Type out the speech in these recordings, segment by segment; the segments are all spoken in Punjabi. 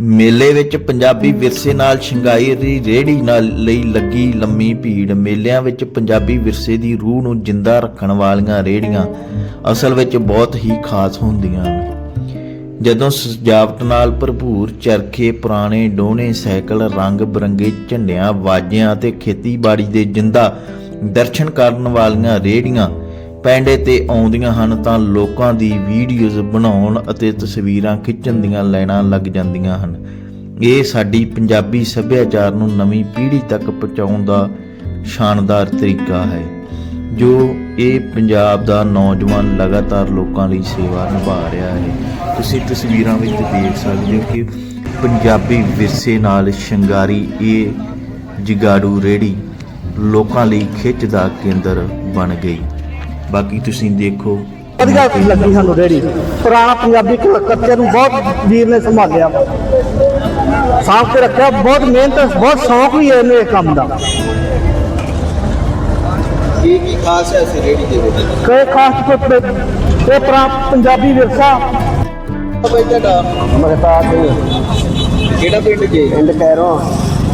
ਮੇਲੇ ਵਿੱਚ ਪੰਜਾਬੀ ਵਿਰਸੇ ਨਾਲ ਸ਼ਿੰਗਾਈ ਦੀ ਰੇਹੜੀ ਨਾਲ ਲਈ ਲੱਗੀ ਲੰਮੀ ਭੀੜ। ਮੇਲਿਆਂ ਵਿੱਚ ਪੰਜਾਬੀ ਵਿਰਸੇ ਦੀ ਰੂਹ ਨੂੰ ਜਿੰਦਾ ਰੱਖਣ ਵਾਲੀਆਂ ਰੇਹੜੀਆਂ ਅਸਲ ਵਿੱਚ ਬਹੁਤ ਹੀ ਖਾਸ ਹੁੰਦੀਆਂ ਹਨ। ਜਦੋਂ ਸਜਾਵਟ ਨਾਲ ਭਰਪੂਰ ਚਰਖੇ, ਪੁਰਾਣੇ ਡੋਣੇ ਸਾਈਕਲ, ਰੰਗ ਬਰੰਗੇ, ਝੰਡਿਆਂ ਵਾਜਿਆਂ ਅਤੇ ਖੇਤੀਬਾੜੀ ਦੇ ਜਿੰਦਾ ਦਰਸ਼ਨ ਕਰਨ ਵਾਲੀਆਂ ਰੇਹੜੀਆਂ ਪੈਂਡੇ ਤੇ ਆਉਂਦੀਆਂ ਹਨ ਤਾਂ ਲੋਕਾਂ ਦੀ ਵੀਡੀਓਜ਼ ਬਣਾਉਣ ਅਤੇ ਤਸਵੀਰਾਂ ਖਿੱਚਣ ਦੀਆਂ ਲਾਈਨਾਂ ਲੱਗ ਜਾਂਦੀਆਂ ਹਨ। ਇਹ ਸਾਡੀ ਪੰਜਾਬੀ ਸੱਭਿਆਚਾਰ ਨੂੰ ਨਵੀਂ ਪੀੜ੍ਹੀ ਤੱਕ ਪਹੁੰਚਾਉਣ ਦਾ ਸ਼ਾਨਦਾਰ ਤਰੀਕਾ ਹੈ, ਜੋ ਇਹ ਪੰਜਾਬ ਦਾ ਨੌਜਵਾਨ ਲਗਾਤਾਰ ਲੋਕਾਂ ਲਈ ਸੇਵਾ ਨਿਭਾ ਰਿਹਾ ਹੈ। ਤੁਸੀਂ ਤਸਵੀਰਾਂ ਵਿੱਚ ਦੇਖ ਸਕਦੇ ਹੋ ਕਿ ਪੰਜਾਬੀ ਵਿਰਸੇ ਨਾਲ ਸ਼ਿੰਗਾਰੀ ਇਹ ਜਗਾੜੂ ਰੇੜੀ ਲੋਕਾਂ ਲਈ ਖਿੱਚ ਦਾ ਕੇਂਦਰ ਬਣ ਗਈ। ਬਾਕੀ ਤੁਸੀਂ ਦੇਖੋ। ਵਧੀਆ ਲੱਗੀ ਸਾਨੂੰ ਰੇੜੀ। ਪੁਰਾਣਾ ਪੰਜਾਬੀ ਕਲਕੱਤੇ ਨੂੰ ਬਹੁਤ ਵੀਰ ਨੇ ਸੰਭਾਲਿਆ। ਸਾਂਭ ਕੇ ਰੱਖਿਆ ਬਹੁਤ ਮਿਹਨਤ ਬਹੁਤ ਸ਼ੌਕ ਵੀ ਹੈ ਇਹਨੂੰ ਇਹ ਕੰਮ ਦਾ। ਕੀ ਕੀ ਖਾਸ ਹੈ ਇਸ ਰੇੜੀ ਦੇ ਵਿੱਚ ਕਈ ਖਾਸ ਕੋਈ ਪੰਜਾਬੀ ਵਿਰਸਾ। ਭਾਈ ਤੁਹਾਡਾ ਮਗਤਾ ਸਿੰਘ ਕਿਹੜਾ ਪਿੰਡ ਜੀ? ਪਿੰਡ ਕੈਰੋਂ।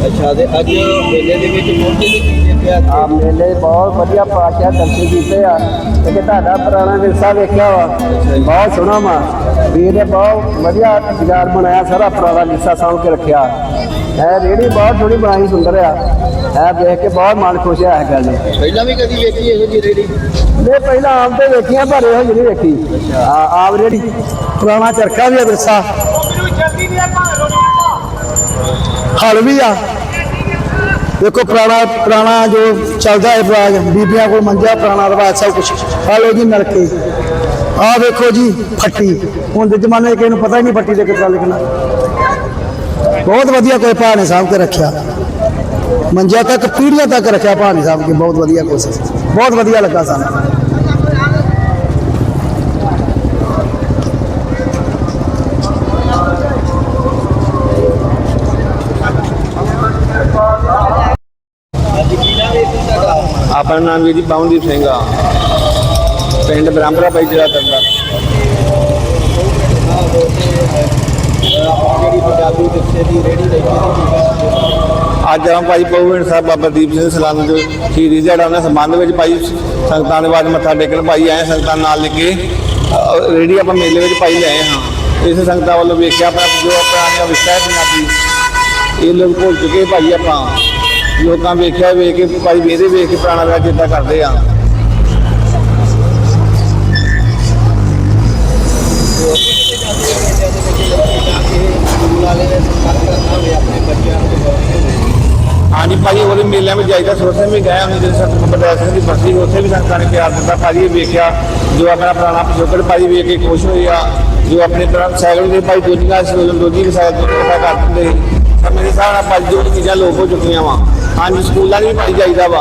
ਅੱਛਾ ਤੇ ਅੱਜ ਮੇਲੇ ਦੇ ਵਿੱਚ ਪਹੁੰਚੇ ਨੇ ਕੀ ਦੇਖਿਆ ਆ ਮੇਲੇ ਬਹੁਤ ਵਧੀਆ ਪਾਸ਼ਾ ਦਰਸ਼ਨ ਕੀਤੇ ਆ। ਤੇ ਕਿ ਤੁਹਾਡਾ ਪੁਰਾਣਾ ਵਿਰਸਾ ਵੇਖਿਆ ਵਾ। ਬਹੁਤ ਸੋਹਣਾ ਵਾ। ਵੀਰ ਨੇ ਬਹੁਤ ਵਧੀਆ ਬਾਜ਼ਾਰ ਬਣਾਇਆ ਸਾਰਾ ਪੁਰਾਣਾ ਵਿਰਸਾ ਸਾਂਭ ਕੇ ਰੱਖਿਆ। ਇਹ ਰੇੜੀ ਬਹੁਤ ਥੋੜੀ ਬਣਾਈ ਸੁੰਦਰ ਆ। ਇਹ ਦੇਖ ਕੇ ਬਹੁਤ ਮਨ ਖੁਸ਼ ਆ ਇਹ ਗੱਲ ਨੂੰ। ਪਹਿਲਾਂ ਵੀ ਕਦੀ ਵੇਖੀ ਇਹੋ ਜਿਹੀ ਰੇੜੀ ਮੈਂ ਪਹਿਲਾਂ ਆਮ ਤੇ ਵੇਖੀਆਂ ਪਰ ਇਹੋ ਜਿਹੀ ਨਹੀਂ ਵੇਖੀ। ਆ ਆਪ ਰੇੜੀ ਪੁਰਾਣਾ ਚਰਖਾ ਵੀ ਆ ਵਿਰਸਾ। ਹਲ ਵੀ ਆ। ਦੇਖੋ ਪੁਰਾਣਾ ਪੁਰਾਣਾ ਜੋ ਚੱਲਦਾ ਹੈ ਰਿਵਾਜ, ਬੀਬੀਆਂ ਕੋਲ ਮੰਜਾ ਪੁਰਾਣਾ ਰਿਵਾਜ ਸਭ ਕੁਝ ਹਲ ਉਹਦੀ ਮਿਲ ਆ ਵੇਖੋ ਜੀ ਫੱਟੀ। ਹੁਣ ਦੇ ਜ਼ਮਾਨੇ 'ਚ ਕਿਸੇ ਨੂੰ ਪਤਾ ਹੀ ਨਹੀਂ ਫੱਟੀ ਦੇ ਕਿੱਦਾਂ ਲਿਖਣਾ। ਬਹੁਤ ਵਧੀਆ ਕੋਈ ਭਾ ਨੇ ਸਾਂਭ ਕੇ ਰੱਖਿਆ। ਮੰਜਾ ਤੱਕ, ਪੀੜੀਆਂ ਤੱਕ ਰੱਖਿਆ ਭਾ ਨੇ ਸਾਂਭ ਕੇ। ਬਹੁਤ ਵਧੀਆ ਕੋਸ਼ਿਸ਼। ਬਹੁਤ ਵਧੀਆ ਲੱਗਾ ਸਾਨੂੰ ਅੱਜ ਕਿਹੜਾ ਵੇਖ ਤੁਹਾਡਾ ਆਪਣਾ ਨਾਮ ਵੀਰ ਜੀ ਪਵਨਦੀਪ ਸਿੰਘ ਆ। ਪਿੰਡ ਬ੍ਰਹਮਪੁਰਾ ਪਈ ਜਿਹੜਾ ਤਰਦਾ ਅੱਜ ਆਪਾਂ ਭਾਈ ਪਵਨ ਸਾਹਿਬ ਬਾਬਾ ਦੀਪ ਸਿੰਘ ਸਲਾਮ ਦੇ ਸ਼ਹੀਦੀ ਦਿਹਾੜਾ ਉਹਨਾਂ ਸੰਬੰਧ ਵਿੱਚ ਭਾਈ ਸੰਗਤਾਂ ਦੇ ਬਾਅਦ ਮੱਥਾ ਟੇਕਣ ਭਾਈ ਆਏ ਸੰਗਤਾਂ ਨਾਲ ਲੈ ਕੇ ਅਹ, ਆਪਾਂ ਮੇਲੇ ਵਿੱਚ ਪਾਈ ਲਏ ਹਾਂ। ਇਸ ਸੰਗਤਾਂ ਵੱਲੋਂ ਵੇਖਿਆ ਆਪਣਾ ਜੋ ਆਪਣਾ ਵਿਸ਼ਾ ਹੈ ਪੰਜਾਬੀ ਇਹ ਲੋਕ ਭੁੱਲ ਚੁੱਕੇ ਭਾਈ ਆਪਾਂ। ਲੋਕਾਂ ਵੇਖਿਆ ਵੇਖ ਕੇ, ਭਾਈ ਵੇਦੇ ਵੇਖ ਕੇ ਪੁਰਾਣਾ ਵਿਆਹ ਚੇਤਾ ਕਰਦੇ ਆ। ਹਾਂਜੀ ਭਾਜੀ ਉਹਦੇ ਮੇਲਿਆਂ ਵਿੱਚ ਜਾਈਦਾ ਸੋਸੇ ਵੀ ਗਏ ਹਾਂ ਜਦੋਂ ਸੰਤ ਬਰਦਾਸ ਸਿੰਘ ਦੀ ਬਰਸੀ ਉੱਥੇ ਵੀ ਸੰਗਤਾਂ ਨੇ ਪਿਆਰ ਦਿੱਤਾ। ਭਾਜੀ ਇਹ ਵੇਖਿਆ, ਜੋ ਆਪਣਾ ਪੁਰਾਣਾ ਪਿਛੋਕੜ ਭਾਜੀ ਵੇਖ ਕੇ ਖੁਸ਼ ਹੋਇਆ ਜੋ ਆਪਣੇ ਤਰ੍ਹਾਂ ਸਾਈਕਲ ਦੇ ਭਾਈ ਦੋਜੀਆਂ ਸੀ ਦੋਜੀ ਵੀ ਸਾਈਕਲ ਤੋਂ ਪਤਾ ਕਰ ਦਿੰਦੇ ਸੀ। ਤਾਂ ਮੇਰੇ ਹਿਸਾਬ ਨਾਲ ਭਾਜੀ ਦੋ ਚੀਜ਼ਾਂ ਲੋਪ ਹੋ ਚੁੱਕੀਆਂ ਵਾ। ਹਾਂਜੀ, ਸਕੂਲਾਂ ਦੀ ਵੀ ਪੜ੍ਹਾਈ ਚਾਹੀਦਾ ਵਾ।